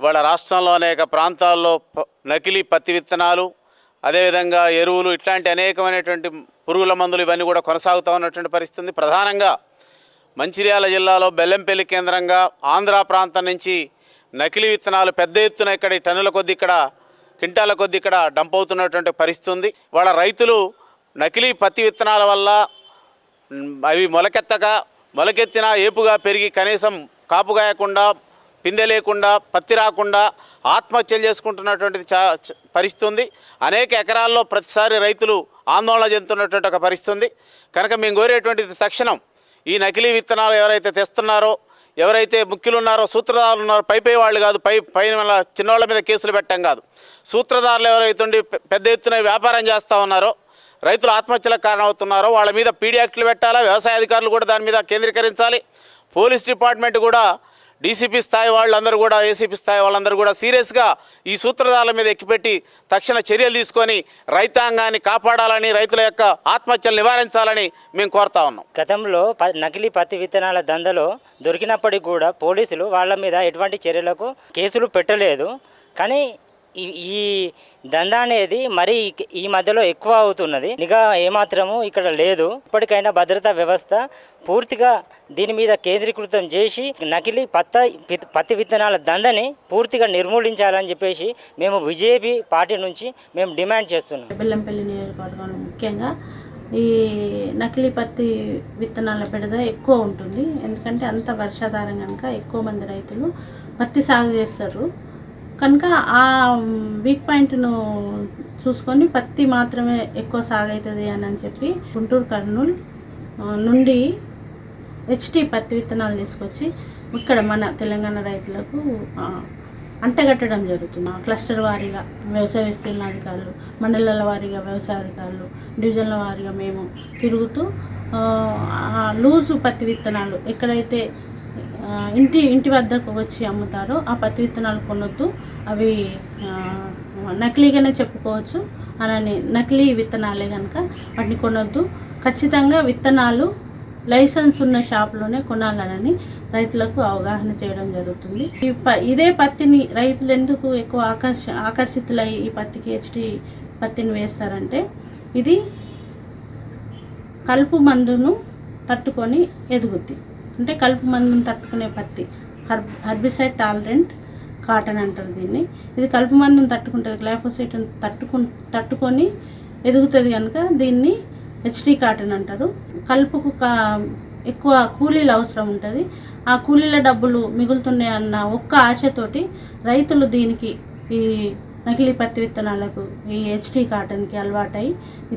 ఇవాళ రాష్ట్రంలో అనేక ప్రాంతాల్లో ప- నకిలీ పత్తి విత్తనాలు అదేవిధంగా ఎరువులు ఇట్లాంటి అనేకమైనటువంటి పురుగుల మందులు ఇవన్నీ కూడా కొనసాగుతూ ఉన్నటువంటి పరిస్థితి ప్రధానంగా మంచిర్యాల జిల్లాలో బెల్లంపల్లి కేంద్రంగా ఆంధ్ర ప్రాంతం నుంచి నకిలీ విత్తనాలు పెద్ద ఎత్తున ఇక్కడ టన్నుల కొద్ది ఇక్కడ క్వింటాల కొద్ది ఇక్కడ డంప్ అవుతున్నటువంటి పరిస్థితి ఉంది వాళ్ళ రైతులు నకిలీ పత్తి విత్తనాల వల్ల అవి మొలకెత్తక మొలకెత్తిన ఏపుగా పెరిగి కనీసం కాపు కాయకుండా పిందె లేకుండా పత్తి రాకుండా ఆత్మహత్యలు చేసుకుంటున్నటువంటిది చా పరిస్థితి ఉంది అనేక ఎకరాల్లో ప్రతిసారి రైతులు ఆందోళన చెందుతున్నటువంటి ఒక పరిస్థితి ఉంది కనుక మేము కోరేటువంటిది తక్షణం ఈ నకిలీ విత్తనాలు ఎవరైతే తెస్తున్నారో ఎవరైతే ముఖ్యులు ఉన్నారో సూత్రధారులు ఉన్నారో పై పై వాళ్ళు కాదు పై పైన వాళ్ళ చిన్నవాళ్ళ మీద కేసులు పెట్టం కాదు. సూత్రధారులు ఎవరైతే ఉండి పెద్ద ఎత్తున వ్యాపారం చేస్తూ ఉన్నారో రైతులు ఆత్మహత్యలకు కారణమవుతున్నారో వాళ్ళ మీద పీడియాక్ట్లు పెట్టాలా? వ్యవసాయ అధికారులు కూడా దాని మీద కేంద్రీకరించాలి. పోలీస్ డిపార్ట్మెంట్ కూడా డీసీపీ స్థాయి వాళ్ళందరూ కూడా ఏసీపీ స్థాయి వాళ్ళందరూ కూడా సీరియస్గా ఈ సూత్రధారాల మీద ఎక్కిపెట్టి తక్షణ చర్యలు తీసుకొని రైతాంగాన్ని కాపాడాలని రైతుల యొక్క ఆత్మహత్యలు నివారించాలని మేము కోరుతా ఉన్నాం. గతంలో ప నకిలీ పత్తి విత్తనాల దందలో దొరికినప్పటికీ కూడా పోలీసులు వాళ్ళ మీద ఎటువంటి చర్యలకు కేసులు పెట్టలేదు. కానీ ఈ ఈ దందా అనేది మరీ ఈ మధ్యలో ఎక్కువ అవుతున్నది. నిఘా ఏమాత్రము ఇక్కడ లేదు. ఇప్పటికైనా భద్రతా వ్యవస్థ పూర్తిగా దీని మీద కేంద్రీకృతం చేసి నకిలీ పత్త పత్తి విత్తనాల దందని పూర్తిగా నిర్మూలించాలని చెప్పేసి మేము బీజేపీ పార్టీ నుంచి మేము డిమాండ్ చేస్తున్నాం. బెల్లంపల్లి నియోజకవర్గం ముఖ్యంగా ఈ నకిలీ పత్తి విత్తనాల పెడద ఎక్కువ ఉంటుంది. ఎందుకంటే అంత వర్షాధారం కనుక ఎక్కువ మంది రైతులు పత్తి సాగు చేస్తారు. కనుక ఆ వీక్ పాయింట్ను చూసుకొని పత్తి మాత్రమే ఎక్కువ సాగవుతుంది అని అని చెప్పి గుంటూరు కర్నూలు నుండి హెచ్టీ పత్తి విత్తనాలు తీసుకొచ్చి ఇక్కడ మన తెలంగాణ రైతులకు అంటగట్టడం జరుగుతుంది. క్లస్టర్ వారీగా వ్యవసాయ విస్తీర్ణ అధికారులు మండలాల వారీగా వ్యవసాయ అధికారులు డివిజన్ల వారీగా మేము తిరుగుతూ లూజు పత్తి విత్తనాలు ఎక్కడైతే ఇంటి ఇంటి వద్దకు వచ్చి అమ్ముతారు. ఆ పత్తి విత్తనాలు కొనొద్దు. అవి నకిలీగానే చెప్పుకోవచ్చు. అలానే నకిలీ విత్తనాలే కనుక వాటిని కొనొద్దు. ఖచ్చితంగా విత్తనాలు లైసెన్స్ ఉన్న షాప్లోనే కొనాలని రైతులకు అవగాహన చేయడం జరుగుతుంది. ఈ ప ఇదే పత్తిని రైతులు ఎందుకు ఎక్కువ ఆకర్ష ఆకర్షితులై ఈ పత్తికి హెచ్డి పత్తిని వేస్తారంటే ఇది కలుపు మందును తట్టుకొని ఎదుగుద్ది. అంటే కలుపు మందును తట్టుకునే పత్తి. హర్బ్ హర్బిసైడ్ టాలరెంట్ కాటన్ అంటారు దీన్ని. ఇది కలుపు మందును తట్టుకుంటుంది గ్లాఫోసైట్ని తట్టుకు తట్టుకొని ఎదుగుతుంది కనుక దీన్ని హెచ్డి కాటన్ అంటారు. కలుపుకు కా ఎక్కువ కూలీలు అవసరం ఉంటుంది. ఆ కూలీల డబ్బులు మిగులుతున్నాయి అన్న ఒక్క ఆశతోటి రైతులు దీనికి ఈ నకిలీ పత్తి విత్తనాలకు ఈ హెచ్టీ కాటన్కి అలవాటై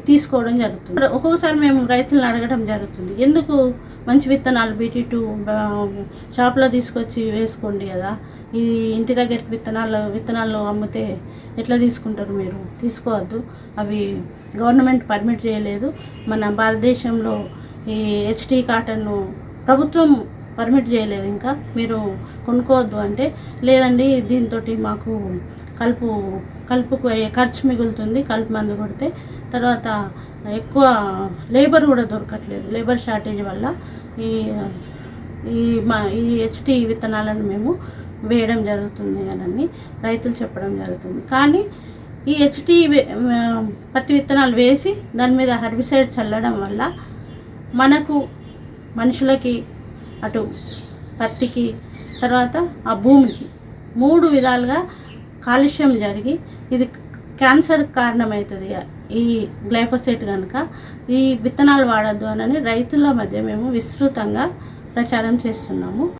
తీసుకోవడం జరుగుతుంది. ఒక్కొక్కసారి మేము రైతులను అడగడం జరుగుతుంది. ఎందుకు మంచి విత్తనాలు బీటీ టూ షాప్లో తీసుకొచ్చి వేసుకోండి కదా? ఈ ఇంటి దగ్గర విత్తనాలు విత్తనాలు అమ్మితే ఎట్లా తీసుకుంటారు మీరు? తీసుకోవద్దు. అవి గవర్నమెంట్ పర్మిట్ చేయలేదు. మన భారతదేశంలో ఈ హెచ్టీ కాటన్ను ప్రభుత్వం పర్మిట్ చేయలేదు ఇంకా. మీరు కొనుక్కోవద్దు అంటే లేదండి దీంతో మాకు కలుపు కలుపుకు ఖర్చు మిగులుతుంది కలుపు మందు కొడితే తర్వాత ఎక్కువ లేబర్ కూడా దొరకట్లేదు. లేబర్ షార్టేజ్ వల్ల ఈ ఈ మా ఈ హెచ్టి విత్తనాలను మేము వేయడం జరుగుతుంది అని రైతులు చెప్పడం జరుగుతుంది. కానీ ఈ హెచ్టి పత్తి విత్తనాలు వేసి దాని మీద హెర్బిసైడ్ చల్లడం వల్ల మనకు మనుషులకి అటు పత్తికి తర్వాత ఆ భూమికి మూడు విధాలుగా కాలుష్యం జరిగి ఇది క్యాన్సర్ కారణమవుతుంది. ఈ గ్లైఫోసేట్ కనుక ఈ విత్తనాలు వాడద్దు అని రైతుల మధ్య మేము విస్తృతంగా ప్రచారం చేస్తున్నాము.